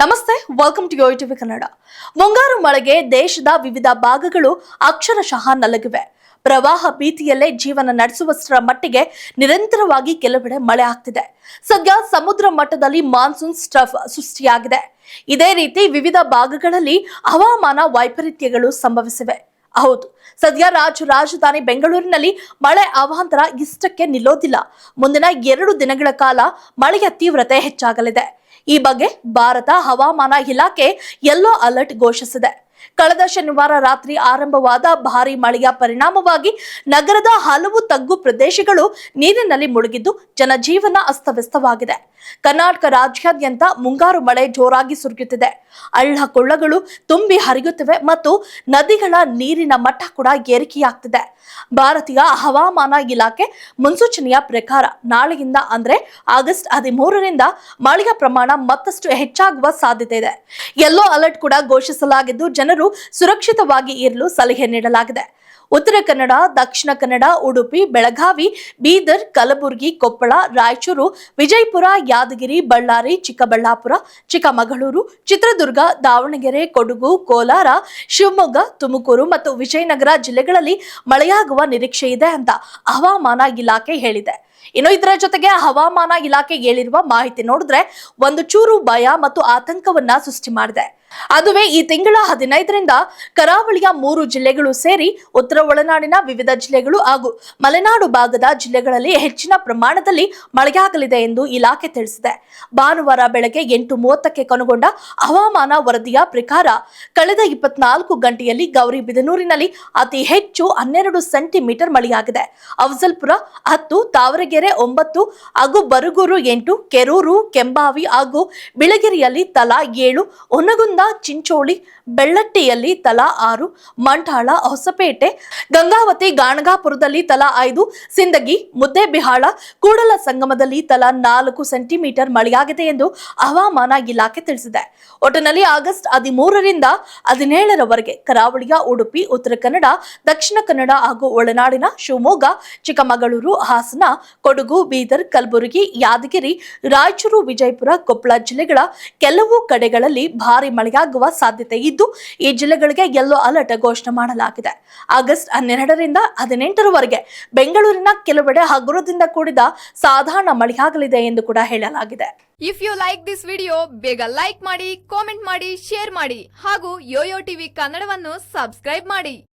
ನಮಸ್ತೆ welcome to Yo TV Kannada ಮುಂಗಾರು ಮಳೆಗೆ ದೇಶದ ವಿವಿಧ ಭಾಗಗಳು ಅಕ್ಷರಶಃ ನಲಗಿವೆ. ಪ್ರವಾಹ ಭೀತಿಯಲ್ಲೇ ಜೀವನ ನಡೆಸುವಷ್ಟರ ಮಟ್ಟಿಗೆ ನಿರಂತರವಾಗಿ ಕೆಲವೆಡೆ ಮಳೆ ಆಗ್ತಿದೆ. ಸದ್ಯ ಸಮುದ್ರ ಮಟ್ಟದಲ್ಲಿ ಮಾನ್ಸೂನ್ ಸ್ಟಫ್ ಸೃಷ್ಟಿಯಾಗಿದೆ. ಇದೇ ರೀತಿ ವಿವಿಧ ಭಾಗಗಳಲ್ಲಿ ಹವಾಮಾನ ವೈಪರೀತ್ಯಗಳು ಸಂಭವಿಸಿವೆ. ಹೌದು. ಸದ್ಯ ರಾಜ್ಯ ರಾಜಧಾನಿ ಬೆಂಗಳೂರಿನಲ್ಲಿ ಮಳೆ ಅವಾಂತರ ಇಷ್ಟಕ್ಕೆ ನಿಲ್ಲೋದಿಲ್ಲ. ಮುಂದಿನ ಎರಡು ದಿನಗಳ ಕಾಲ ಮಳೆಯ ತೀವ್ರತೆ ಹೆಚ್ಚಾಗಲಿದೆ. ಈ ಬಗ್ಗೆ ಭಾರತ ಹವಾಮಾನ ಇಲಾಖೆ ಯೆಲ್ಲೋ ಅಲರ್ಟ್ ಘೋಷಿಸಿದೆ. ಕಳೆದ ಶನಿವಾರ ರಾತ್ರಿ ಆರಂಭವಾದ ಭಾರಿ ಮಳೆಯ ಪರಿಣಾಮವಾಗಿ ನಗರದ ಹಲವು ತಗ್ಗು ಪ್ರದೇಶಗಳು ನೀರಿನಲ್ಲಿ ಮುಳುಗಿದ್ದು ಜನಜೀವನ ಅಸ್ತವ್ಯಸ್ತವಾಗಿದೆ. ಕರ್ನಾಟಕ ರಾಜ್ಯಾದ್ಯಂತ ಮುಂಗಾರು ಮಳೆ ಜೋರಾಗಿ ಸುರಿಯುತ್ತಿದೆ. ಹಳ್ಳ ಕೊಳ್ಳಗಳು ತುಂಬಿ ಹರಿಯುತ್ತಿವೆ ಮತ್ತು ನದಿಗಳ ನೀರಿನ ಮಟ್ಟ ಕೂಡ ಏರಿಕೆಯಾಗ್ತಿದೆ. ಭಾರತೀಯ ಹವಾಮಾನ ಇಲಾಖೆ ಮುನ್ಸೂಚನೆಯ ಪ್ರಕಾರ ನಾಳೆಯಿಂದ ಅಂದ್ರೆ ಆಗಸ್ಟ್ ಹದಿಮೂರರಿಂದ ಮಳೆಯ ಪ್ರಮಾಣ ಮತ್ತಷ್ಟು ಹೆಚ್ಚಾಗುವ ಸಾಧ್ಯತೆ ಇದೆ. ಯೆಲ್ಲೋ ಅಲರ್ಟ್ ಕೂಡ ಘೋಷಿಸಲಾಗಿದ್ದು ಜನರು ಸುರಕ್ಷಿತವಾಗಿ ಇರಲು ಸಲಹೆ ನೀಡಲಾಗಿದೆ. ಉತ್ತರ ಕನ್ನಡ, ದಕ್ಷಿಣ ಕನ್ನಡ, ಉಡುಪಿ, ಬೆಳಗಾವಿ, ಬೀದರ್, ಕಲಬುರಗಿ, ಕೊಪ್ಪಳ, ರಾಯಚೂರು, ವಿಜಯಪುರ, ಯಾದಗಿರಿ, ಬಳ್ಳಾರಿ, ಚಿಕ್ಕಬಳ್ಳಾಪುರ, ಚಿಕ್ಕಮಗಳೂರು, ಚಿತ್ರದುರ್ಗ, ದಾವಣಗೆರೆ, ಕೊಡಗು, ಕೋಲಾರ, ಶಿವಮೊಗ್ಗ, ತುಮಕೂರು ಮತ್ತು ವಿಜಯನಗರ ಜಿಲ್ಲೆಗಳಲ್ಲಿ ಮಳೆಯಾಗುವ ನಿರೀಕ್ಷೆ ಇದೆ ಅಂತ ಹವಾಮಾನ ಇಲಾಖೆ ಹೇಳಿದೆ. ಇನ್ನು ಇದರ ಜೊತೆಗೆ ಹವಾಮಾನ ಇಲಾಖೆ ಹೇಳಿರುವ ಮಾಹಿತಿ ನೋಡಿದ್ರೆ ಒಂದು ಚೂರು ಭಯ ಮತ್ತು ಆತಂಕವನ್ನ ಸೃಷ್ಟಿ ಮಾಡಿದೆ. ಅದುವೇ ಈ ತಿಂಗಳ ಹದಿನೈದರಿಂದ ಕರಾವಳಿಯ ಮೂರು ಜಿಲ್ಲೆಗಳು ಸೇರಿ ಉತ್ತರ ಒಳನಾಡಿನ ವಿವಿಧ ಜಿಲ್ಲೆಗಳು ಹಾಗೂ ಮಲೆನಾಡು ಭಾಗದ ಜಿಲ್ಲೆಗಳಲ್ಲಿ ಹೆಚ್ಚಿನ ಪ್ರಮಾಣದಲ್ಲಿ ಮಳೆಯಾಗಲಿದೆ ಎಂದು ಇಲಾಖೆ ತಿಳಿಸಿದೆ. ಭಾನುವಾರ ಬೆಳಗ್ಗೆ ಎಂಟು ಮೂವತ್ತಕ್ಕೆ ಕೊನೆಗೊಂಡ ಹವಾಮಾನ ವರದಿಯ ಪ್ರಕಾರ ಕಳೆದ ಇಪ್ಪತ್ನಾಲ್ಕು ಗಂಟೆಯಲ್ಲಿ ಗೌರಿಬಿದನೂರಿನಲ್ಲಿ ಅತಿ ಹೆಚ್ಚು ಹನ್ನೆರಡು ಸೆಂಟಿಮೀಟರ್ ಮಳೆಯಾಗಿದೆ. ಅಫಜಲ್ಪುರ ಹತ್ತು, ತಾವರಗೆರೆ ಒಂಬತ್ತು, ಹಾಗೂ ಬರಗೂರು ಎಂಟು, ಕೆರೂರು, ಕೆಂಬಾವಿ ಹಾಗೂ ಬಿಳಗಿರಿಯಲ್ಲಿ ತಲಾ ಏಳು, ಹೊನಗುಂದ, ಚಿಂಚೋಳಿ, ಬೆಳ್ಳಟ್ಟಿಯಲ್ಲಿ ತಲಾ ಆರು, ಮಂಠಾಳ, ಹೊಸಪೇಟೆ, ಗಂಗಾವತಿ, ಗಾಣಗಾಪುರದಲ್ಲಿ ತಲಾ ಐದು, ಸಿಂದಗಿ, ಮುದ್ದೆಬಿಹಾಳ, ಕೂಡಲ ಸಂಗಮದಲ್ಲಿ ತಲಾ ನಾಲ್ಕು ಸೆಂಟಿಮೀಟರ್ ಮಳೆಯಾಗಿದೆ ಎಂದು ಹವಾಮಾನ ಇಲಾಖೆ ತಿಳಿಸಿದೆ. ಒಟ್ಟಿನಲ್ಲಿ ಆಗಸ್ಟ್ ಹದಿಮೂರರಿಂದ ಹದಿನೇಳರವರೆಗೆ ಕರಾವಳಿಯ ಉಡುಪಿ, ಉತ್ತರ ಕನ್ನಡ, ದಕ್ಷಿಣ ಕನ್ನಡ ಹಾಗೂ ಒಳನಾಡಿನ ಶಿವಮೊಗ್ಗ, ಚಿಕ್ಕಮಗಳೂರು, ಹಾಸನ ಕೊಡಗು, ಬೀದರ್, ಕಲಬುರಗಿ, ಯಾದಗಿರಿ, ರಾಯಚೂರು, ವಿಜಯಪುರ, ಕೊಪ್ಪಳ ಜಿಲ್ಲೆಗಳ ಕೆಲವು ಕಡೆಗಳಲ್ಲಿ ಭಾರಿ ಮಳೆಯಾಗುವ ಸಾಧ್ಯತೆ ಇದ್ದು, ಈ ಜಿಲ್ಲೆಗಳಿಗೆ ಯೆಲ್ಲೋ ಅಲರ್ಟ್ ಘೋಷಣೆ ಮಾಡಲಾಗಿದೆ. ಆಗಸ್ಟ್ ಹನ್ನೆರಡರಿಂದ ಹದಿನೆಂಟರವರೆಗೆ ಬೆಂಗಳೂರಿನ ಕೆಲವೆಡೆ ಹಗುರದಿಂದ ಕೂಡಿದ ಸಾಧಾರಣ ಮಳೆಯಾಗಲಿದೆ ಎಂದು ಕೂಡ ಹೇಳಲಾಗಿದೆ. If you like this video ಬೇಗ ಲೈಕ್ ಮಾಡಿ ಕಾಮೆಂಟ್ ಮಾಡಿ ಶೇರ್ ಮಾಡಿ ಹಾಗೂ ಯೋಯೋ ಟಿವಿ ಕನ್ನಡವನ್ನು ಸಬ್ಸ್ಕ್ರೈಬ್ ಮಾಡಿ.